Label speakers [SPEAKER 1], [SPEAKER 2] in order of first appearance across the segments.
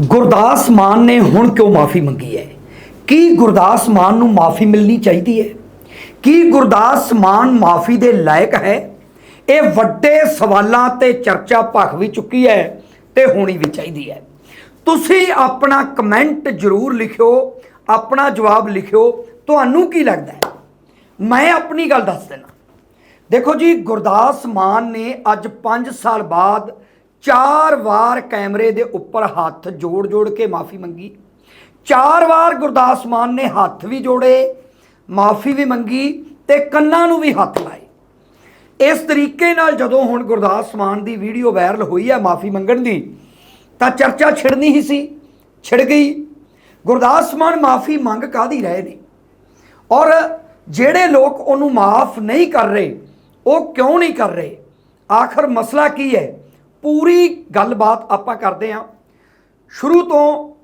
[SPEAKER 1] ਗੁਰਦਾਸ ਮਾਨ ਨੇ ਹੁਣ ਕਿਉਂ ਮਾਫੀ ਮੰਗੀ ਹੈ? ਕੀ ਗੁਰਦਾਸ ਮਾਨ ਨੂੰ ਮਾਫੀ ਮਿਲਣੀ ਚਾਹੀਦੀ ਹੈ? ਕੀ ਗੁਰਦਾਸ ਮਾਨ ਮਾਫੀ ਦੇ ਲਾਇਕ ਹੈ? ਇਹ ਵੱਡੇ ਸਵਾਲਾਂ ਤੇ ਚਰਚਾ ਭਖ ਵੀ ਚੁੱਕੀ ਹੈ ਤੇ ਹੋਣੀ ਵੀ ਚਾਹੀਦੀ ਹੈ। ਤੁਸੀਂ ਆਪਣਾ ਕਮੈਂਟ ਜ਼ਰੂਰ ਲਿਖਿਓ, ਆਪਣਾ ਜਵਾਬ ਲਿਖਿਓ, ਤੁਹਾਨੂੰ ਕੀ ਲੱਗਦਾ ਹੈ? ਮੈਂ ਆਪਣੀ ਗੱਲ ਦੱਸ ਦੇਣਾ ਦੇਖੋ ਜੀ, ਗੁਰਦਾਸ ਮਾਨ ਨੇ ਅੱਜ 5 ਸਾਲ ਬਾਅਦ ਚਾਰ ਵਾਰ ਕੈਮਰੇ ਦੇ ਉੱਪਰ ਹੱਥ ਜੋੜ-ਜੋੜ ਕੇ ਮਾਫੀ ਮੰਗੀ। ਚਾਰ ਵਾਰ ਗੁਰਦਾਸ ਮਾਨ ਨੇ ਹੱਥ ਵੀ ਜੋੜੇ, ਮਾਫੀ ਵੀ ਮੰਗੀ ਤੇ ਕੰਨਾਂ ਨੂੰ ਵੀ ਹੱਥ ਲਾਏ। ਇਸ ਤਰੀਕੇ ਨਾਲ ਜਦੋਂ ਹੁਣ ਗੁਰਦਾਸ ਮਾਨ ਦੀ ਵੀਡੀਓ ਵਾਇਰਲ ਹੋਈ ਹੈ ਮਾਫੀ ਮੰਗਣ ਦੀ, ਤਾਂ ਚਰਚਾ ਛਿੜਨੀ ਹੀ ਸੀ, ਛਿੜ ਗਈ। ਗੁਰਦਾਸ ਮਾਨ ਮਾਫੀ ਮੰਗ ਕਾਦੀ ਰਹੇ ਨੇ? ਔਰ ਜਿਹੜੇ ਲੋਕ ਉਹਨੂੰ ਮਾਫ ਨਹੀਂ ਕਰ ਰਹੇ, ਉਹ ਕਿਉਂ ਨਹੀਂ ਕਰ ਰਹੇ? ਆਖਰ ਮਸਲਾ ਕੀ ਹੈ? ਪੂਰੀ ਗੱਲਬਾਤ ਆਪਾਂ ਕਰਦੇ ਹਾਂ। ਸ਼ੁਰੂ ਤੋਂ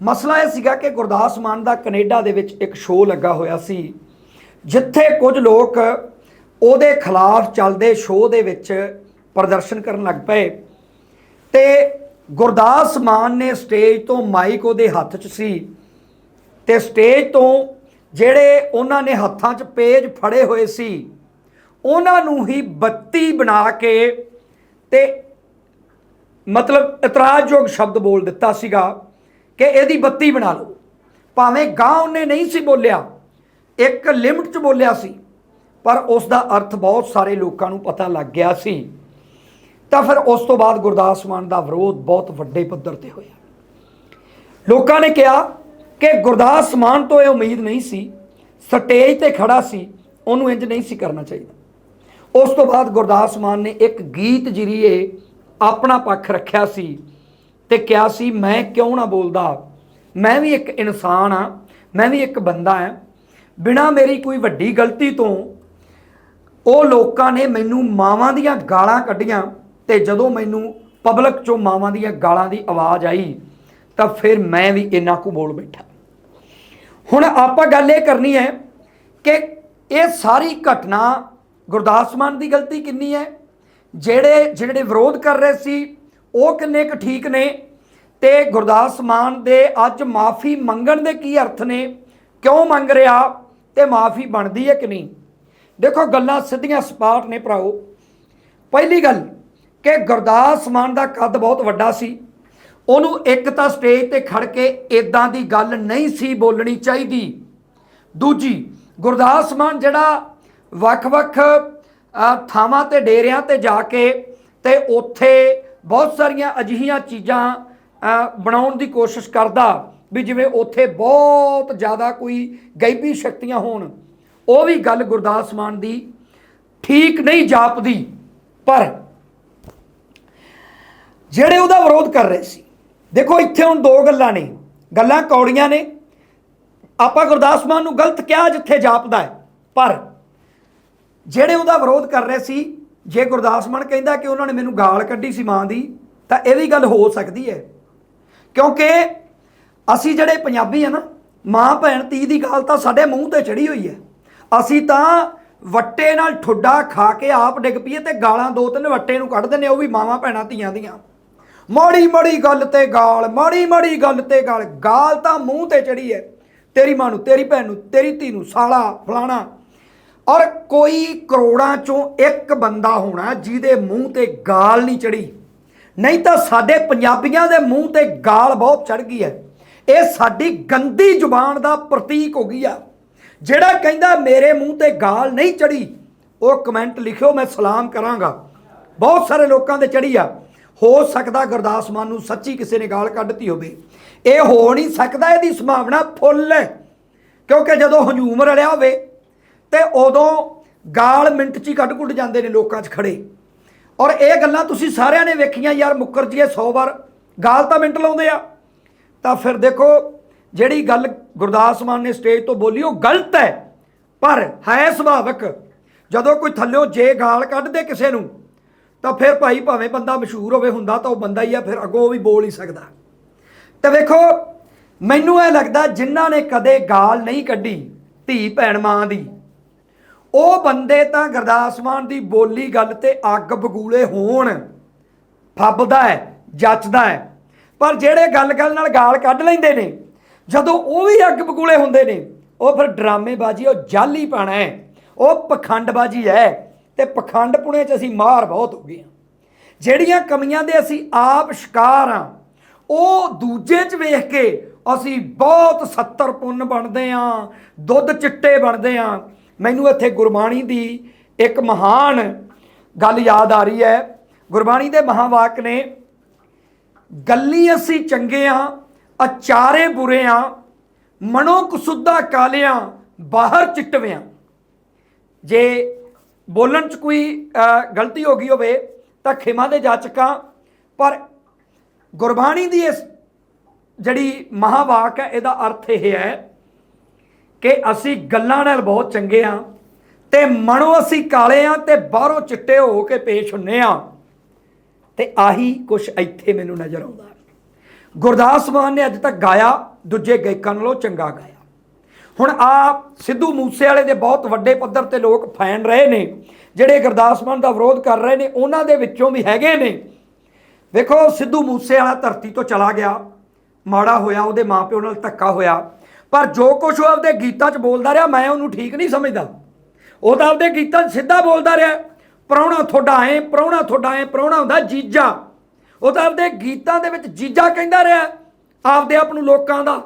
[SPEAKER 1] ਮਸਲਾ ਇਹ ਸੀਗਾ ਕਿ ਗੁਰਦਾਸ ਮਾਨ ਦਾ ਕੈਨੇਡਾ ਦੇ ਵਿੱਚ ਇੱਕ ਸ਼ੋਅ ਲੱਗਾ ਹੋਇਆ ਸੀ, ਜਿੱਥੇ ਕੁਝ ਲੋਕ ਉਹਦੇ ਖਿਲਾਫ ਚੱਲਦੇ ਸ਼ੋਅ ਦੇ ਵਿੱਚ ਪ੍ਰਦਰਸ਼ਨ ਕਰਨ ਲੱਗ ਪਏ ਤੇ ਗੁਰਦਾਸ ਮਾਨ ਨੇ ਸਟੇਜ ਤੋਂ ਮਾਈਕ ਉਹਦੇ ਹੱਥ 'ਚ ਸੀ ਤੇ ਸਟੇਜ ਤੋਂ ਜਿਹੜੇ ਉਹਨਾਂ ਨੇ ਹੱਥਾਂ 'ਚ ਪੇਜ ਫੜੇ ਹੋਏ ਸੀ, ਉਹਨਾਂ ਨੂੰ ਹੀ ਬੱਤੀ ਬਣਾ ਕੇ ਤੇ ਮਤਲਬ ਇਤਰਾਜ਼ਯੋਗ ਸ਼ਬਦ ਬੋਲ ਦਿੱਤਾ ਸੀਗਾ ਕਿ ਇਹਦੀ ਬੱਤੀ ਬਣਾ ਲਓ। ਭਾਵੇਂ ਗਾਂ ਉਹਨੇ ਨਹੀਂ ਸੀ ਬੋਲਿਆ, ਇੱਕ ਲਿਮਟ 'ਚ ਬੋਲਿਆ ਸੀ, ਪਰ ਉਸ ਦਾ ਅਰਥ ਬਹੁਤ ਸਾਰੇ ਲੋਕਾਂ ਨੂੰ ਪਤਾ ਲੱਗ ਗਿਆ ਸੀ। ਤਾਂ ਫਿਰ ਉਸ ਤੋਂ ਬਾਅਦ ਗੁਰਦਾਸ ਮਾਨ ਦਾ ਵਿਰੋਧ ਬਹੁਤ ਵੱਡੇ ਪੱਧਰ ਤੇ ਹੋਇਆ। ਲੋਕਾਂ ਨੇ ਕਿਹਾ ਕਿ ਗੁਰਦਾਸ ਮਾਨ ਤੋਂ ਇਹ ਉਮੀਦ ਨਹੀਂ ਸੀ, ਸਟੇਜ ਤੇ ਖੜਾ ਸੀ, ਉਹਨੂੰ ਇੰਜ ਨਹੀਂ ਸੀ ਕਰਨਾ ਚਾਹੀਦਾ। ਉਸ ਤੋਂ ਬਾਅਦ ਗੁਰਦਾਸ ਮਾਨ ਨੇ ਇੱਕ ਗੀਤ ਜਰੀਏ ਆਪਣਾ ਪੱਖ ਰੱਖਿਆ ਸੀ ਤੇ ਕਿਹਾ ਸੀ, ਮੈਂ ਕਿਉਂ ਨਾ ਬੋਲਦਾ? ਮੈਂ ਵੀ ਇੱਕ ਇਨਸਾਨ ਆ ਮੈਂ ਵੀ ਇੱਕ ਬੰਦਾ ਆ ਬਿਨਾ ਮੇਰੀ ਕੋਈ ਵੱਡੀ ਗਲਤੀ ਤੋਂ ਉਹ ਲੋਕਾਂ ਨੇ ਮੈਨੂੰ ਮਾਵਾਂ ਦੀਆਂ ਗਾਲਾਂ ਕੱਢੀਆਂ ਤੇ ਜਦੋਂ ਮੈਨੂੰ ਪਬਲਿਕ ਚੋਂ ਮਾਵਾਂ ਦੀਆਂ ਗਾਲਾਂ ਦੀ ਆਵਾਜ਼ ਆਈ, ਤਾਂ ਫਿਰ ਮੈਂ ਵੀ ਇੰਨਾ ਕੁ ਬੋਲ ਬੈਠਾ। ਹੁਣ ਆਪਾਂ ਗੱਲ ਇਹ ਕਰਨੀ ਹੈ ਕਿ ਇਹ ਸਾਰੀ ਘਟਨਾ ਗੁਰਦਾਸ ਮਾਨ ਦੀ ਗਲਤੀ ਕਿੰਨੀ ਹੈ? ਜਿਹੜੇ ਜਿਹੜੇ ਵਿਰੋਧ ਕਰ ਰਹੇ ਸੀ, ਉਹ ਕਿੰਨੇ ਕੁ ਠੀਕ ਨੇ? ਤੇ ਗੁਰਦਾਸ ਮਾਨ ਦੇ ਅੱਜ ਮਾਫੀ ਮੰਗਣ ਦੇ ਕੀ ਅਰਥ ਨੇ? ਕਿਉਂ ਮੰਗ ਰਿਹਾ? ਤੇ ਮਾਫੀ ਬਣਦੀ ਹੈ ਕਿ ਨਹੀਂ? ਦੇਖੋ, ਗੱਲਾਂ ਸਿੱਧੀਆਂ ਸਪਾਟ ਨੇ ਭਰਾਓ। ਪਹਿਲੀ ਗੱਲ ਕਿ ਗੁਰਦਾਸ ਮਾਨ ਦਾ ਕੱਦ ਬਹੁਤ ਵੱਡਾ ਸੀ। ਉਹਨੂੰ ਇੱਕ ਤਾਂ ਸਟੇਜ ਤੇ ਖੜ ਕੇ ਇਦਾਂ ਦੀ ਗੱਲ ਨਹੀਂ ਸੀ ਬੋਲਣੀ ਚਾਹੀਦੀ। ਦੂਜੀ, ਗੁਰਦਾਸ ਮਾਨ ਜਿਹੜਾ ਵੱਖ-ਵੱਖ ਥਾਵਾਂ ਤੇ, ਡੇਰਿਆਂ ਤੇ ਜਾ ਕੇ ਤੇ ਉੱਥੇ ਬਹੁਤ ਸਾਰੀਆਂ ਅਜਿਹੀਆਂ ਚੀਜ਼ਾਂ ਬਣਾਉਣ ਦੀ ਕੋਸ਼ਿਸ਼ ਕਰਦਾ ਵੀ ਜਿਵੇਂ ਉੱਥੇ ਬਹੁਤ ਜ਼ਿਆਦਾ ਕੋਈ ਗੈਬੀ ਸ਼ਕਤੀਆਂ ਹੋਣ। ਉਹ ਵੀ ਗੱਲ ਗੁਰਦਾਸ ਮਾਨ ਦੀ ਠੀਕ ਨਹੀਂ ਜਾਪਦੀ, ਪਰ ਜਿਹੜੇ ਉਹਦਾ ਵਿਰੋਧ ਕਰ ਰਹੇ ਸੀ, ਦੇਖੋ ਇੱਥੇ ਹੁਣ ਦੋ ਗੱਲਾਂ ਨੇ, ਗੱਲਾਂ ਕੌੜੀਆਂ ਨੇ। ਆਪਾਂ ਗੁਰਦਾਸ ਮਾਨ ਨੂੰ ਗਲਤ ਕਿਹਾ ਜਿੱਥੇ ਜਾਪਦਾ ਹੈ, ਪਰ ਜਿਹੜੇ ਉਹਦਾ ਵਿਰੋਧ ਕਰ ਰਹੇ ਸੀ, ਜੇ ਗੁਰਦਾਸ ਮਾਨ ਕਹਿੰਦਾ ਕਿ ਉਹਨਾਂ ਨੇ ਮੈਨੂੰ ਗਾਲ ਕੱਢੀ ਸੀ ਮਾਂ ਦੀ, ਤਾਂ ਇਹ ਵੀ ਗੱਲ ਹੋ ਸਕਦੀ ਹੈ। ਕਿਉਂਕਿ ਅਸੀਂ ਜਿਹੜੇ ਪੰਜਾਬੀ ਆ ਨਾ, ਮਾਂ ਭੈਣ ਧੀ ਦੀ ਗਾਲ ਤਾਂ ਸਾਡੇ ਮੂੰਹ ਤੇ ਚੜੀ ਹੋਈ ਹੈ। ਅਸੀਂ ਤਾਂ ਵੱਟੇ ਨਾਲ ਠੁੱਡਾ ਖਾ ਕੇ ਆਪ ਡਿੱਗ ਪਈਏ ਤੇ ਗਾਲਾਂ ਦੋ ਤਿੰਨ ਵੱਟੇ ਨੂੰ ਕੱਢ ਦਿੰਦੇ ਉਹ ਵੀ ਮਾਵਾਂ ਭੈਣਾਂ ਧੀਆਂ ਦੀਆਂ। ਮਾੜੀ ਮਾੜੀ ਗੱਲ ਤੇ ਗਾਲ, ਮਾੜੀ ਮਾੜੀ ਗੱਲ ਤੇ ਗਾਲ ਗਾਲ ਤਾਂ ਮੂੰਹ ਤੇ ਚੜੀ ਹੈ। ਤੇਰੀ ਮਾਂ ਨੂੰ, ਤੇਰੀ ਭੈਣ ਨੂੰ, ਤੇਰੀ ਧੀ ਨੂੰ, ਸਾਲਾ, ਫਲਾਣਾ ਔਰ ਕੋਈ ਕਰੋੜਾਂ ਚੋਂ ਇੱਕ ਬੰਦਾ ਹੋਣਾ ਜਿਹਦੇ ਮੂੰਹ ਤੇ ਗਾਲ ਨਹੀਂ ਚੜੀ ਨਹੀਂ ਤਾਂ ਸਾਡੇ ਪੰਜਾਬੀਆਂ ਦੇ ਮੂੰਹ ਤੇ ਗਾਲ ਬਹੁਤ ਚੜ ਗਈ ਹੈ। ਇਹ ਸਾਡੀ ਗੰਦੀ ਜ਼ੁਬਾਨ ਦਾ ਪ੍ਰਤੀਕ ਹੋ ਗਈ ਆ। ਜਿਹੜਾ ਕਹਿੰਦਾ ਮੇਰੇ ਮੂੰਹ ਤੇ ਗਾਲ ਨਹੀਂ ਚੜੀ ਉਹ ਕਮੈਂਟ ਲਿਖਿਓ, ਮੈਂ ਸਲਾਮ ਕਰਾਂਗਾ। ਬਹੁਤ ਸਾਰੇ ਲੋਕਾਂ ਦੇ ਚੜੀ ਆ। ਹੋ ਸਕਦਾ ਗੁਰਦਾਸ ਮਾਨ ਨੂੰ ਸੱਚੀ ਕਿਸੇ ਨੇ ਗਾਲ ਕੱਢਤੀ ਹੋਵੇ। ਇਹ ਹੋ ਨਹੀਂ ਸਕਦਾ, ਇਹਦੀ ਸੰਭਾਵਨਾ ਫੁੱਲ ਹੈ। ਕਿਉਂਕਿ ਜਦੋਂ ਹਜੂਮ ਰਲਿਆ ਹੋਵੇ ਤੇ ਉਦੋਂ ਗਾਲ ਮਿੰਟ 'ਚ ਹੀ ਕੱਢ ਕੁੱਟ ਜਾਂਦੇ ਨੇ ਲੋਕਾਂ 'ਚ ਖੜੇ। ਔਰ ਇਹ ਗੱਲਾਂ ਤੁਸੀਂ ਸਾਰਿਆਂ ਨੇ ਵੇਖੀਆਂ ਯਾਰ ਮੁੱਕਰ ਜੀਏ 100 ਵਾਰ। ਗਾਲ ਤਾਂ ਮਿੰਟ ਲਾਉਂਦੇ ਆ। ਤਾਂ ਫਿਰ ਦੇਖੋ, ਜਿਹੜੀ ਗੱਲ ਗੁਰਦਾਸ ਮਾਨ ਨੇ ਸਟੇਜ ਤੋਂ ਬੋਲੀ, ਉਹ ਗਲਤ ਹੈ। ਪਰ ਹੈ ਸੁਭਾਵਕ। ਜਦੋਂ ਕੋਈ ਥੱਲਿਓ ਜੇ ਗਾਲ ਕੱਢਦੇ ਕਿਸੇ ਨੂੰ, ਤਾਂ ਫਿਰ ਭਾਈ ਭਾਵੇਂ ਬੰਦਾ ਮਸ਼ਹੂਰ ਹੋਵੇ, ਹੁੰਦਾ ਤਾਂ ਉਹ ਬੰਦਾ ਹੀ ਆ, ਫਿਰ ਅੱਗੋਂ ਉਹ ਵੀ ਬੋਲ ਹੀ ਸਕਦਾ। ਤੇ ਵੇਖੋ, ਮੈਨੂੰ ਇਹ ਲੱਗਦਾ ਜਿਨ੍ਹਾਂ ਨੇ ਕਦੇ ਗਾਲ ਨਹੀਂ ਕੱਢੀ ਧੀ ਭੈਣ ਮਾਂ ਦੀ ਉਹ ਬੰਦੇ ਤਾਂ ਗੁਰਦਾਸ ਮਾਨ ਦੀ ਬੋਲੀ ਗੱਲ ਤੇ ਅੱਗ ਬਗੂਲੇ ਹੋਣ। ਫੱਬਦਾ ਹੈ, ਜੱਚਦਾ ਹੈ। ਪਰ ਜਿਹੜੇ ਗੱਲ-ਗੱਲ ਨਾਲ ਗਾਲ ਕੱਢ ਲੈਂਦੇ ਨੇ, ਜਦੋਂ ਉਹ ਵੀ ਅੱਗ ਬਗੂਲੇ ਹੁੰਦੇ ਨੇ, ਉਹ ਫਿਰ ਡਰਾਮੇਬਾਜ਼ੀ, ਉਹ ਜਾਲੀ ਪਾਣਾ ਹੈ। ਉਹ ਪਖੰਡਬਾਜ਼ੀ ਹੈ ਤੇ ਪਖੰਡ ਪੁਣੇ 'ਚ ਅਸੀਂ ਮਾਰ ਬਹੁਤ ਹੋ ਗਏ ਹਾਂ। ਜਿਹੜੀਆਂ ਕਮੀਆਂ ਦੇ ਅਸੀਂ ਆਪ ਸ਼ਿਕਾਰ ਆ ਉਹ ਦੂਜੇ 'ਚ ਵੇਖ ਕੇ ਅਸੀਂ ਬਹੁਤ 70 ਪੁੰਨ ਬਣਦੇ ਆ ਦੁੱਧ ਚਿੱਟੇ ਬਣਦੇ ਆ ਮੈਨੂੰ ਇੱਥੇ ਗੁਰਬਾਣੀ ਦੀ ਇੱਕ ਮਹਾਨ ਗੱਲ ਯਾਦ ਆ ਰਹੀ ਹੈ। ਗੁਰਬਾਣੀ ਦੇ ਮਹਾਵਾਕ ਨੇ, ਗੱਲੀ ਅਸੀਂ ਚੰਗੇ ਆ, ਅਚਾਰੇ ਬੁਰੇ ਆ ਮਨੋ ਕੁਸੁੱਧਾ ਕਾਲਿਆਂ ਬਾਹਰ ਚਿੱਟਵਿਆਂ ਜੇ ਬੋਲਣ ਚ ਕੋਈ ਗਲਤੀ ਹੋ ਗਈ ਹੋਵੇ ਤਾਂ ਖਿਮਾ ਦੇ ਜਾਚਕਾਂ, ਪਰ ਗੁਰਬਾਣੀ ਦੀ ਇਸ ਜਿਹੜੀ ਮਹਾਵਾਕ ਹੈ, ਇਹਦਾ ਅਰਥ ਇਹ ਹੈ ਕਿ ਅਸੀਂ ਗੱਲਾਂ ਨਾਲ ਬਹੁਤ ਚੰਗੇ ਆ ਤੇ ਮਨੋਂ ਅਸੀਂ ਕਾਲੇ ਆ ਤੇ ਬਾਹਰੋਂ ਚਿੱਟੇ ਹੋ ਕੇ ਪੇਸ਼ ਹੁੰਨੇ ਆ। ਤੇ ਆਹੀ ਕੁਛ ਇੱਥੇ ਮੈਨੂੰ ਨਜ਼ਰ ਆਉਂਦਾ। ਗੁਰਦਾਸ ਮਾਨ ਨੇ ਅੱਜ ਤੱਕ ਗਾਇਆ, ਦੂਜੇ ਗਾਇਕਾਂ ਨਾਲੋਂ ਚੰਗਾ ਗਾਇਆ। ਹੁਣ ਆ ਸਿੱਧੂ ਮੂਸੇ ਵਾਲੇ ਦੇ ਬਹੁਤ ਵੱਡੇ ਪੱਧਰ ਤੇ ਲੋਕ ਫੈਨ ਰਹੇ ਨੇ, ਜਿਹੜੇ ਗੁਰਦਾਸ ਮਾਨ ਦਾ ਵਿਰੋਧ ਕਰ ਰਹੇ ਨੇ, ਉਹਨਾਂ ਦੇ ਵਿੱਚੋਂ ਵੀ ਹੈਗੇ ਨੇ। ਵੇਖੋ, ਸਿੱਧੂ ਮੂਸੇ ਵਾਲਾ ਧਰਤੀ ਤੋਂ ਚਲਾ ਗਿਆ, ਮਾੜਾ ਹੋਇਆ, ਉਹਦੇ ਮਾਪਿਓ ਨਾਲ ਧੱਕਾ ਹੋਇਆ। ਪਰ ਜੋ ਕੁਝ ਉਹ ਆਪਦੇ ਗੀਤਾਂ 'ਚ ਬੋਲਦਾ ਰਿਹਾ, ਮੈਂ ਉਹਨੂੰ ਠੀਕ ਨਹੀਂ ਸਮਝਦਾ। ਉਹ ਤਾਂ ਆਪਦੇ ਗੀਤਾਂ 'ਚ ਸਿੱਧਾ ਬੋਲਦਾ ਰਿਹਾ ਪ੍ਰਾਹੁਣਾ ਤੁਹਾਡਾ ਐ ਪ੍ਰਾਹੁਣਾ ਤੁਹਾਡਾ ਐ ਪ੍ਰਾਹੁਣਾ ਹੁੰਦਾ ਜੀਜਾ। ਉਹ ਤਾਂ ਆਪਦੇ ਗੀਤਾਂ ਦੇ ਵਿੱਚ ਜੀਜਾ ਕਹਿੰਦਾ ਰਿਹਾ, ਆਪਦੇ ਆਪ ਨੂੰ ਲੋਕਾਂ ਦਾ।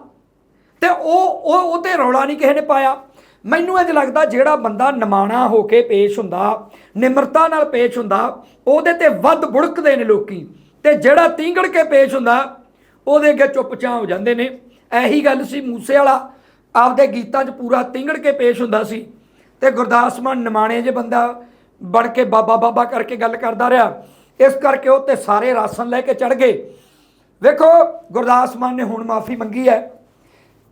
[SPEAKER 1] ਤੇ ਉਹ ਉਹ ਉਹ ਰੌਲਾ ਨਹੀਂ ਕਿਸੇ ਨੇ ਪਾਇਆ। ਮੈਨੂੰ ਇੰਜ ਲੱਗਦਾ ਜਿਹੜਾ ਬੰਦਾ ਨਿਮਾਣਾ ਹੋ ਕੇ ਪੇਸ਼ ਹੁੰਦਾ, ਨਿਮਰਤਾ ਨਾਲ ਪੇਸ਼ ਹੁੰਦਾ, ਉਹਦੇ ਤੇ ਵੱਧ ਬੁੜਕਦੇ ਨੇ ਲੋਕੀ। ਤੇ ਜਿਹੜਾ ਤੀਂਗੜ ਕੇ ਪੇਸ਼ ਹੁੰਦਾ, ਉਹਦੇ ਅੱਗੇ ਚੁੱਪਚਾਪ ਹੋ ਜਾਂਦੇ ਨੇ। ਇਹੀ ਗੱਲ ਸੀ ਮੂਸੇ ਵਾਲਾ। ਆਪਦੇ ਗੀਤਾਂ 'ਚ ਪੂਰਾ ਤਿੰਗੜ ਕੇ ਪੇਸ਼ ਹੁੰਦਾ ਸੀ। ਤੇ ਗੁਰਦਾਸ ਮਾਨ ਨਿਮਾਣੇ ਜੇ ਬੰਦਾ ਬਣ ਕੇ ਬਾਬਾ ਬਾਬਾ ਕਰਕੇ ਗੱਲ ਕਰਦਾ ਰਿਹਾ। ਇਸ ਕਰਕੇ ਉਹ ਤੇ ਸਾਰੇ ਰਾਸ਼ਨ ਲੈ ਕੇ ਚੜ ਗਏ। ਵੇਖੋ, ਗੁਰਦਾਸ ਮਾਨ ਨੇ ਹੁਣ ਮਾਫੀ ਮੰਗੀ ਹੈ।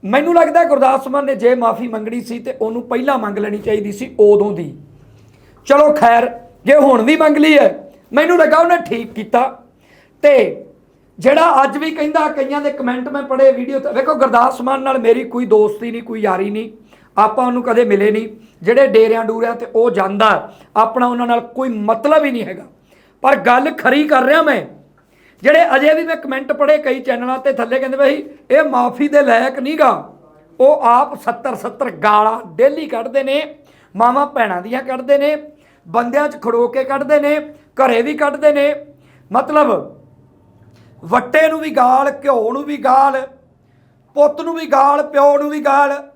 [SPEAKER 1] ਮੈਨੂੰ ਲੱਗਦਾ ਗੁਰਦਾਸ ਮਾਨ ਨੇ ਜੇ ਮਾਫੀ ਮੰਗਣੀ ਸੀ ਤੇ ਉਹਨੂੰ ਪਹਿਲਾਂ ਮੰਗ ਲੈਣੀ ਚਾਹੀਦੀ ਸੀ ਉਦੋਂ ਦੀ। ਚਲੋ ਖੈਰ, ਜੇ ਹੁਣ ਵੀ ਮੰਗ ਲਈ ਹੈ, ਮੈਨੂੰ ਲੱਗਾ ਉਹਨੇ ਠੀਕ ਕੀਤਾ। ਤੇ ਜਿਹੜਾ ਅੱਜ ਵੀ ਕਹਿੰਦਾ, ਕਈਆਂ ਦੇ ਕਮੈਂਟ ਮੈਂ ਪੜ੍ਹੇ ਵੀਡੀਓ ਤੇ। ਵੇਖੋ, ਗੁਰਦਾਸ ਮਾਨ ਨਾਲ ਮੇਰੀ ਕੋਈ ਦੋਸਤੀ ਨਹੀਂ, ਕੋਈ ਯਾਰੀ ਨਹੀਂ। ਆਪਾਂ ਉਹਨੂੰ ਕਦੇ ਮਿਲੇ ਨਹੀਂ। ਜਿਹੜੇ ਡੇਰਿਆਂ ਡੂਰਿਆਂ ਤੇ ਉਹ ਜਾਂਦਾ, ਆਪਣਾ ਉਹਨਾਂ ਨਾਲ ਕੋਈ ਮਤਲਬ ਹੀ ਨਹੀਂ ਹੈਗਾ। ਪਰ ਗੱਲ ਖਰੀ ਕਰ ਰਿਹਾ ਮੈਂ। ਜਿਹੜੇ ਅਜੇ ਵੀ ਮੈਂ ਕਮੈਂਟ ਪੜ੍ਹੇ ਕਈ ਚੈਨਲਾਂ ਤੇ, ਥੱਲੇ ਕਹਿੰਦੇ ਬਈ, ਇਹ ਮਾਫੀ ਦੇ ਲਾਇਕ ਨਹੀਂਗਾ। ਉਹ ਆਪ 70 70 ਗਾਲਾਂ ਡੇਲੀ ਕੱਢਦੇ ਨੇ, ਮਾਵਾਂ ਭੈਣਾਂ ਦੀਆਂ ਕੱਢਦੇ ਨੇ, ਬੰਦਿਆਂ 'ਚ ਖੜੋ ਕੇ ਕੱਢਦੇ ਨੇ, ਘਰੇ ਵੀ ਕੱਢਦੇ ਨੇ। ਮਤਲਬ ਵੱਟੇ ਨੂੰ ਵੀ ਗਾਲ, ਘਿਓ ਨੂੰ ਵੀ ਗਾਲ, ਪੁੱਤ ਨੂੰ ਵੀ ਗਾਲ, ਪਿਓ ਨੂੰ ਵੀ ਗਾਲ।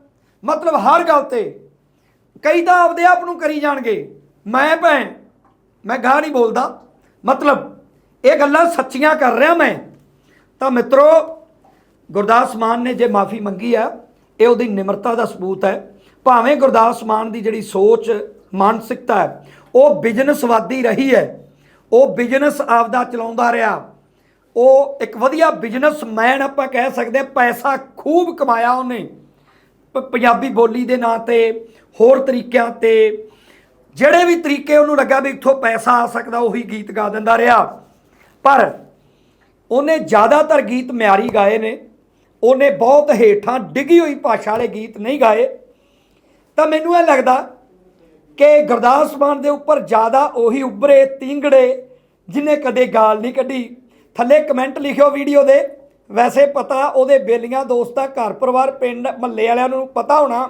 [SPEAKER 1] ਮਤਲਬ ਹਰ ਗੱਲ ਤੇ ਕਈ ਤਾਂ ਆਪਦੇ ਆਪ ਨੂੰ ਕਰੀ ਜਾਣਗੇ। ਮੈਂ ਭੈਣ, ਮੈਂ ਗਾਹ ਨਹੀਂ ਬੋਲਦਾ। ਮਤਲਬ ਇਹ ਗੱਲਾਂ ਸੱਚੀਆਂ ਕਰ ਰਿਹਾ ਮੈਂ। ਤਾਂ ਮਿੱਤਰੋ, ਗੁਰਦਾਸ ਮਾਨ ਨੇ ਜੇ ਮਾਫੀ ਮੰਗੀ ਆ, ਇਹ ਉਹਦੀ ਨਿਮਰਤਾ ਦਾ ਸਬੂਤ ਹੈ। ਭਾਵੇਂ ਗੁਰਦਾਸ ਮਾਨ ਦੀ ਜਿਹੜੀ ਸੋਚ, ਮਾਨਸਿਕਤਾ ਹੈ, ਉਹ ਬਿਜ਼ਨਸਵਾਦੀ ਰਹੀ ਹੈ। ਉਹ ਬਿਜ਼ਨਸ ਆਪਦਾ ਚਲਾਉਂਦਾ ਰਿਹਾ। ਉਹ ਇੱਕ ਵਧੀਆ ਬਿਜ਼ਨਸਮੈਨ ਆਪਾਂ ਕਹਿ ਸਕਦੇ ਹਾਂ, ਪੈਸਾ ਖੂਬ ਕਮਾਇਆ ਉਹਨੇ। ਪ- ਪੰਜਾਬੀ ਬੋਲੀ ਦੇ ਨਾਂ ਤੇ, ਹੋਰ ਤਰੀਕਿਆਂ ਤੇ। ਜਿਹੜੇ ਵੀ ਤਰੀਕੇ ਉਹਨੂੰ ਲੱਗਾ ਵੀ ਇੱਥੋਂ ਪੈਸਾ ਆ ਸਕਦਾ, ਉਹੀ ਗੀਤ ਗਾ ਦਿੰਦਾ ਰਿਹਾ। ਪਰ ਉਹਨੇ ਜ਼ਿਆਦਾਤਰ ਗੀਤ ਮਿਆਰੀ ਗਾਏ ਨੇ। ਉਹਨੇ ਬਹੁਤ ਹੇਠਾਂ ਡਿੱਗੀ ਹੋਈ ਭਾਸ਼ਾ ਵਾਲੇ ਗੀਤ ਨਹੀਂ ਗਾਏ। ਤਾਂ ਮੈਨੂੰ ਇਹ ਲੱਗਦਾ ਕਿ ਗੁਰਦਾਸ ਮਾਨ ਦੇ ਉੱਪਰ ਜ਼ਿਆਦਾ ਉਹੀ ਉੱਭਰੇ, ਤਿੰਗੜੇ, ਜਿਨੇ ਕਦੇ ਗਾਲ ਨਹੀਂ ਕੱਢੀ। ਥੱਲੇ ਕਮੈਂਟ ਲਿਖਿਓ ਵੀਡੀਓ ਦੇ। ਵੈਸੇ ਪਤਾ ਉਹਦੇ ਬੇਲੀਆਂ ਦੋਸਤਾਂ, ਘਰ ਪਰਿਵਾਰ, ਪਿੰਡ ਮੱਲੇ ਵਾਲਿਆਂ ਨੂੰ ਪਤਾ ਹੋਣਾ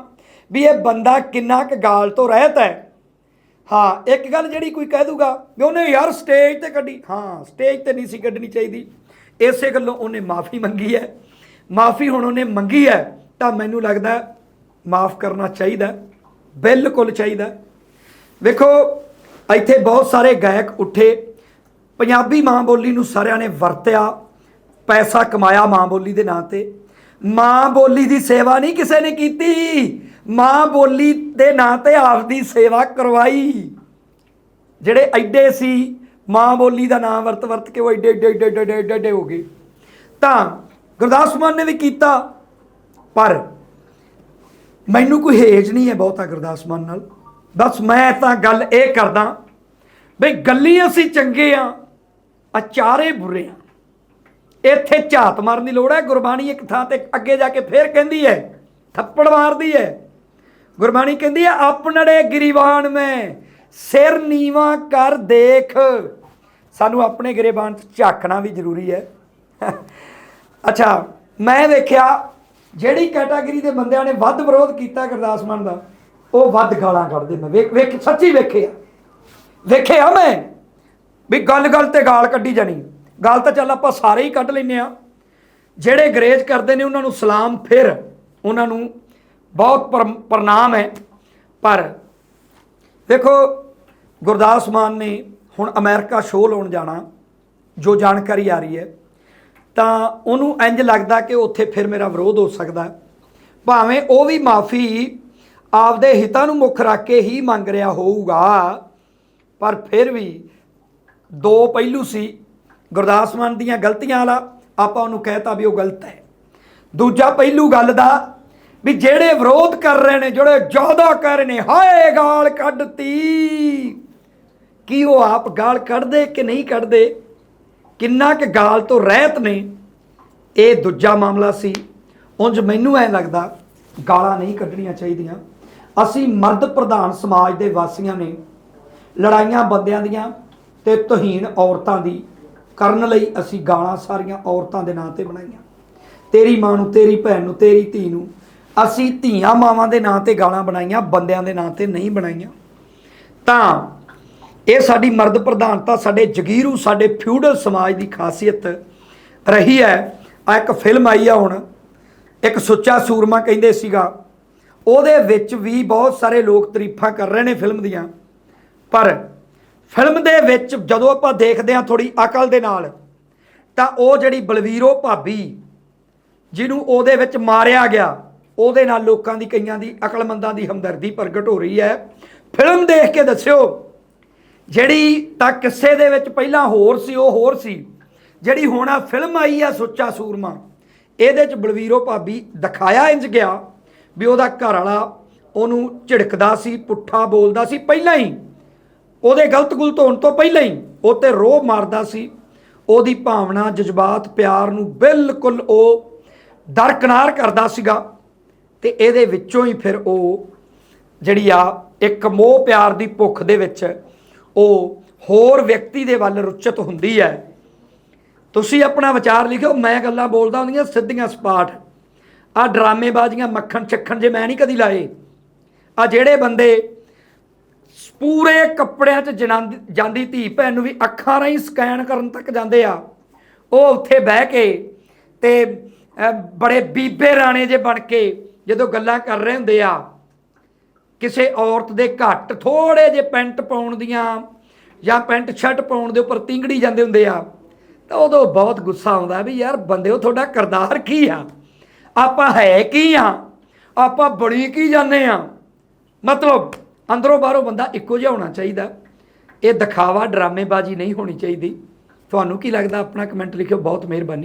[SPEAKER 1] ਵੀ ਇਹ ਬੰਦਾ ਕਿੰਨਾ ਕੁ ਗਾਲ ਤੋਂ ਰਹਿਤ ਹੈ। ਹਾਂ, ਇੱਕ ਗੱਲ ਜਿਹੜੀ ਕੋਈ ਕਹਿ ਦੂਗਾ ਵੀ ਉਹਨੇ ਯਾਰ ਸਟੇਜ ਤੇ ਕੱਢੀ। ਹਾਂ, ਸਟੇਜ ਤੇ ਨਹੀਂ ਸੀ ਕੱਢਣੀ ਚਾਹੀਦੀ। ਇਸੇ ਗੱਲੋਂ ਉਹਨੇ ਮਾਫੀ ਮੰਗੀ ਹੈ। ਮਾਫੀ ਹੁਣ ਉਹਨੇ ਮੰਗੀ ਹੈ, ਤਾਂ ਮੈਨੂੰ ਲੱਗਦਾ ਮਾਫ ਕਰਨਾ ਚਾਹੀਦਾ, ਬਿਲਕੁਲ ਚਾਹੀਦਾ। ਵੇਖੋ, ਇੱਥੇ ਬਹੁਤ ਸਾਰੇ ਗਾਇਕ ਉੱਠੇ। ਪੰਜਾਬੀ ਮਾਂ ਬੋਲੀ ਨੂੰ ਸਾਰਿਆਂ ਨੇ ਵਰਤਿਆ, ਪੈਸਾ ਕਮਾਇਆ ਮਾਂ ਬੋਲੀ ਦੇ ਨਾਂ ਤੇ। ਮਾਂ ਬੋਲੀ ਦੀ ਸੇਵਾ ਨਹੀਂ ਕਿਸੇ ਨੇ ਕੀਤੀ। ਮਾਂ ਬੋਲੀ ਦੇ ਨਾਂ ਤੇ ਆਪਦੀ ਸੇਵਾ ਕਰਵਾਈ। ਜਿਹੜੇ ਐਡੇ ਸੀ, ਮਾਂ ਬੋਲੀ ਦਾ ਨਾਮ ਵਰਤ ਵਰਤ ਕੇ ਉਹ ਐਡੇ ਐਡੇ ਐਡੇ ਐਡੇ ਐਡੇ ਐਡੇ ਹੋ ਗਏ। ਤਾਂ ਗੁਰਦਾਸ ਮਾਨ ਨੇ ਵੀ ਕੀਤਾ, ਪਰ ਮੈਨੂੰ ਕੋਈ ਹੇਜ ਨਹੀਂ ਹੈ ਬਹੁਤਾ ਗੁਰਦਾਸ ਮਾਨ ਨਾਲ। ਬਸ ਮੈਂ ਤਾਂ ਗੱਲ ਇਹ ਕਰਦਾ, ਬਈ ਗੱਲੀ ਅਸੀਂ ਚੰਗੇ ਆ ਅਚਾਰੇ ਬੁਰੇ ਆ। ਇੱਥੇ ਝਾਤ ਮਾਰਨ ਦੀ ਲੋੜ ਹੈ। ਗੁਰਬਾਣੀ ਇੱਕ ਥਾਂ ਤੇ ਅੱਗੇ ਜਾ ਕੇ ਫੇਰ ਕਹਿੰਦੀ ਹੈ, ਥੱਪੜ ਮਾਰਦੀ ਹੈ। ਗੁਰਬਾਣੀ ਕਹਿੰਦੀ ਹੈ, ਆਪਣੜੇ ਗਰੀਬਾਨ ਮੈਂ, ਸਿਰ ਨੀਵਾ ਕਰ ਦੇਖ। ਸਾਨੂੰ ਆਪਣੇ ਗਰੀਬਾਨ ਚ ਝਾਕਣਾ ਵੀ ਜ਼ਰੂਰੀ ਹੈ। ਅੱਛਾ, ਮੈਂ ਵੇਖਿਆ, ਜਿਹੜੀ ਕੈਟਾਗਰੀ ਦੇ ਬੰਦਿਆਂ ਨੇ ਵੱਧ ਵਿਰੋਧ ਕੀਤਾ ਗੁਰਦਾਸ ਮਾਨ ਦਾ, ਉਹ ਵੱਧ ਗਾਲਾਂ ਕੱਢਦੇ। ਮੈਂ ਵੇਖ ਵੇਖ ਸੱਚੀ ਵੇਖਿਆ। ਵੇਖਿਆ ਮੈਂ। ਵੀ ਗੱਲ ਗੱਲ ਤੇ ਗਾਲ ਕੱਢੀ ਜਾਣੀ। ਗਾਲ ਤਾਂ ਚੱਲ ਆਪਾਂ ਸਾਰੇ ਹੀ ਕੱਢ ਲੈਨੇ ਆ ਜਿਹੜੇ ਗਰੇਜ ਕਰਦੇ ਨੇ ਉਹਨਾਂ ਨੂੰ ਸਲਾਮ ਫਿਰ ਉਹਨਾਂ ਨੂੰ ਬਹੁਤ ਪਰ- ਪ੍ਰਣਾਮ ਹੈ। ਪਰ ਦੇਖੋ, ਗੁਰਦਾਸ ਮਾਨ ਨੇ ਹੁਣ ਅਮਰੀਕਾ ਸ਼ੋਅ ਲਾਉਣ ਜਾਣਾ, ਜੋ ਜਾਣਕਾਰੀ ਆ ਰਹੀ ਹੈ, ਤਾਂ ਉਹਨੂੰ ਇੰਜ ਲੱਗਦਾ ਕਿ ਉੱਥੇ ਫਿਰ ਮੇਰਾ ਵਿਰੋਧ ਹੋ ਸਕਦਾ ਭਾਵੇਂ ਉਹ ਵੀ ਮਾਫੀ ਆਪਦੇ ਹਿੱਤਾਂ ਨੂੰ ਮੁੱਖ ਰੱਖ ਕੇ ਹੀ ਮੰਗ ਰਿਹਾ ਹੋਊਗਾ, ਪਰ ਫਿਰ ਵੀ ਦੋ ਪਹਿਲੂ ਸੀ, ਗੁਰਦਾਸ ਮਾਨ ਦੀਆਂ ਗਲਤੀਆਂ ਵਾਲਾ, ਆਪਾਂ ਉਹਨੂੰ ਕਹਿਤਾ ਵੀ ਉਹ ਗਲਤ ਹੈ। ਦੂਜਾ ਪਹਿਲੂ ਗੱਲ ਦਾ, ਵੀ ਜਿਹੜੇ ਵਿਰੋਧ ਕਰ ਰਹੇ ਨੇ, ਜਿਹੜੇ ਜ਼ਿਆਦਾ ਕਰ ਰਹੇ ਨੇ, ਹਾਏ ਗਾਲ ਕੱਢਤੀ। ਕੀ ਉਹ ਆਪ ਗਾਲ ਕੱਢਦੇ ਕਿ ਨਹੀਂ ਕੱਢਦੇ? ਕਿੰਨਾ ਕਿ ਗਾਲ ਤੋਂ ਰਹਿਤ ਨੇ? ਇਹ ਦੂਜਾ ਮਾਮਲਾ ਸੀ। ਉਂਝ ਮੈਨੂੰ ਐ ਲੱਗਦਾ, ਗਾਲਾਂ ਨਹੀਂ ਕੱਢਣੀਆਂ ਚਾਹੀਦੀਆਂ। ਅਸੀਂ ਮਰਦ ਪ੍ਰਧਾਨ ਸਮਾਜ ਦੇ ਵਾਸੀਆਂ ਨੇ, ਲੜਾਈਆਂ ਬੰਦਿਆਂ ਦੀਆਂ ਤੇ ਤੋਹੀਨ ਔਰਤਾਂ ਦੀ ਕਰਨ ਲਈ ਅਸੀਂ ਗਾਲਾਂ ਸਾਰੀਆਂ ਔਰਤਾਂ ਦੇ ਨਾਂ ਤੇ ਬਣਾਈਆਂ। ਤੇਰੀ ਮਾਂ ਨੂੰ, ਤੇਰੀ ਭੈਣ ਨੂੰ, ਤੇਰੀ ਧੀ ਨੂੰ ਅਸੀਂ ਧੀਆਂ ਮਾਵਾਂ ਦੇ ਨਾਂ ਤੇ ਗਾਲਾਂ ਬਣਾਈਆਂ, ਬੰਦਿਆਂ ਦੇ ਨਾਂ ਤੇ ਨਹੀਂ ਬਣਾਈਆਂ। ਤਾਂ ਇਹ ਸਾਡੀ ਮਰਦ ਪ੍ਰਧਾਨਤਾ, ਸਾਡੇ ਜਗੀਰੂ, ਸਾਡੇ ਫਿਊਡਲ ਸਮਾਜ ਦੀ ਖਾਸੀਅਤ ਰਹੀ ਹੈ। ਆ ਇੱਕ ਫਿਲਮ ਆਈ ਆ ਹੁਣ, ਇੱਕ ਸੁੱਚਾ ਸੂਰਮਾ ਕਹਿੰਦੇ ਸੀਗਾ। ਉਹਦੇ ਵਿੱਚ ਵੀ ਬਹੁਤ ਸਾਰੇ ਲੋਕ ਤਾਰੀਫਾਂ ਕਰ ਰਹੇ ਨੇ ਫਿਲਮ ਦੀਆਂ। ਪਰ ਫਿਲਮ ਦੇ ਵਿੱਚ ਜਦੋਂ ਆਪਾਂ ਦੇਖਦੇ ਹਾਂ ਥੋੜੀ ਅਕਲ ਦੇ ਨਾਲ, ਤਾਂ ਉਹ ਜਿਹੜੀ ਬਲਵੀਰੋ ਭਾਬੀ ਜਿਹਨੂੰ ਉਹਦੇ ਵਿੱਚ ਮਾਰਿਆ ਗਿਆ, ਉਹਦੇ ਨਾਲ ਲੋਕਾਂ ਦੀ ਕਈਆਂ ਦੀ ਅਕਲਮੰਦਾਂ ਦੀ ਹਮਦਰਦੀ ਪ੍ਰਗਟ ਹੋ ਰਹੀ ਹੈ। ਫਿਲਮ ਦੇਖ ਕੇ ਦੱਸਿਓ, ਜਿਹੜੀ ਤਾਂ ਕਿੱਸੇ ਦੇ ਵਿੱਚ ਪਹਿਲਾਂ ਹੋਰ ਸੀ, ਉਹ ਹੋਰ ਸੀ। ਜਿਹੜੀ ਹੁਣ ਆ ਫਿਲਮ ਆਈ ਆ ਸੁੱਚਾ ਸੂਰਮਾ, ਇਹਦੇ ਚ ਬਲਵੀਰੋ ਭਾਬੀ ਦਿਖਾਇਆ ਇੰਜ ਗਿਆ ਵੀ ਉਹਦਾ ਘਰ ਵਾਲਾ ਉਹਨੂੰ ਝਿੜਕਦਾ ਸੀ, ਪੁੱਠਾ ਬੋਲਦਾ ਸੀ, ਪਹਿਲਾਂ ਹੀ। ਉਹਦੇ ਗਲਤ ਗੁਲਤ ਹੋਣ ਤੋਂ ਪਹਿਲਾਂ ਹੀ ਉਹ ਤੇ ਰੋਹ ਮਾਰਦਾ ਸੀ। ਉਹਦੀ ਭਾਵਨਾ, ਜਜ਼ਬਾਤ, ਪਿਆਰ ਨੂੰ ਬਿਲਕੁਲ ਉਹ ਦਰਕਨਾਰ ਕਰਦਾ ਸੀਗਾ ਤੇ ਇਹਦੇ ਵਿੱਚੋਂ ਹੀ ਫਿਰ ਉਹ ਜਿਹੜੀ ਆ ਇੱਕ ਮੋਹ ਪਿਆਰ ਦੀ ਭੁੱਖ ਦੇ ਵਿੱਚ ਉਹ ਹੋਰ ਵਿਅਕਤੀ ਦੇ ਵੱਲ ਰੁਚਿਤ ਹੁੰਦੀ ਹੈ। ਤੁਸੀਂ ਆਪਣਾ ਵਿਚਾਰ ਲਿਖਿਓ, ਮੈਂ ਗੱਲਾਂ ਬੋਲਦਾ ਹੁੰਦੀਆਂ, ਸਿੱਧੀਆਂ ਸਪਾਟ। ਆ ਡਰਾਮੇਬਾਜ਼ੀਆਂ ਮੱਖਣ ਚੱਖਣ ਜੇ ਮੈਂ ਨਹੀਂ ਕਦੀ ਲਾਏ। ਆ ਜਿਹੜੇ ਬੰਦੇ ਪੂਰੇ ਕੱਪੜਿਆਂ 'ਚ ਜਨਾਂਦੀ- ਜਾਂਦੀ ਧੀ ਭੈਣ ਨੂੰ ਵੀ ਅੱਖਾਂ ਰਾਹੀਂ ਸਕੈਨ ਕਰਨ ਤੱਕ ਜਾਂਦੇ ਆ। ਉਹ ਉੱਥੇ ਬਹਿ ਕੇ ਤੇ ਬੜੇ ਬੀਬੇ ਰਾਣੇ ਜੇ ਬਣ ਕੇ ਜਦੋਂ ਗੱਲਾਂ ਕਰ ਰਹੇ ਹੁੰਦੇ ਆ, ਕਿਸੇ ਔਰਤ ਦੇ ਘੱਟ ਥੋੜੇ ਜੇ ਪੈਂਟ ਪਾਉਣ ਦੀਆਂ ਜਾਂ ਪੈਂਟ ਸ਼ਰਟ ਪਾਉਣ ਦੇ ਉੱਪਰ ਤਿੰਗੜੀ ਜਾਂਦੇ ਹੁੰਦੇ ਆ, ਤਾਂ ਉਦੋਂ ਬਹੁਤ ਗੁੱਸਾ ਆਉਂਦਾ ਵੀ ਯਾਰ ਬੰਦਿਓ ਤੁਹਾਡਾ ਕਰਦਾਰ ਕੀ ਆ? ਆਪਾਂ ਹੈ ਕੀ ਆ? ਆਪਾਂ ਬੜੀ ਕੀ ਜਾਂਦੇ ਆ? ਮਤਲਬ ਅੰਦਰੋਂ ਬਾਹਰੋਂ ਬੰਦਾ ਇੱਕੋ ਜਿਹਾ ਹੋਣਾ ਚਾਹੀਦਾ। ਇਹ ਦਿਖਾਵਾ, ਡਰਾਮੇਬਾਜ਼ੀ ਨਹੀਂ ਹੋਣੀ ਚਾਹੀਦੀ। ਤੁਹਾਨੂੰ ਕੀ ਲੱਗਦਾ? ਆਪਣਾ ਕਮੈਂਟ ਲਿਖਿਓ। ਬਹੁਤ ਮਿਹਰਬਾਨੀ।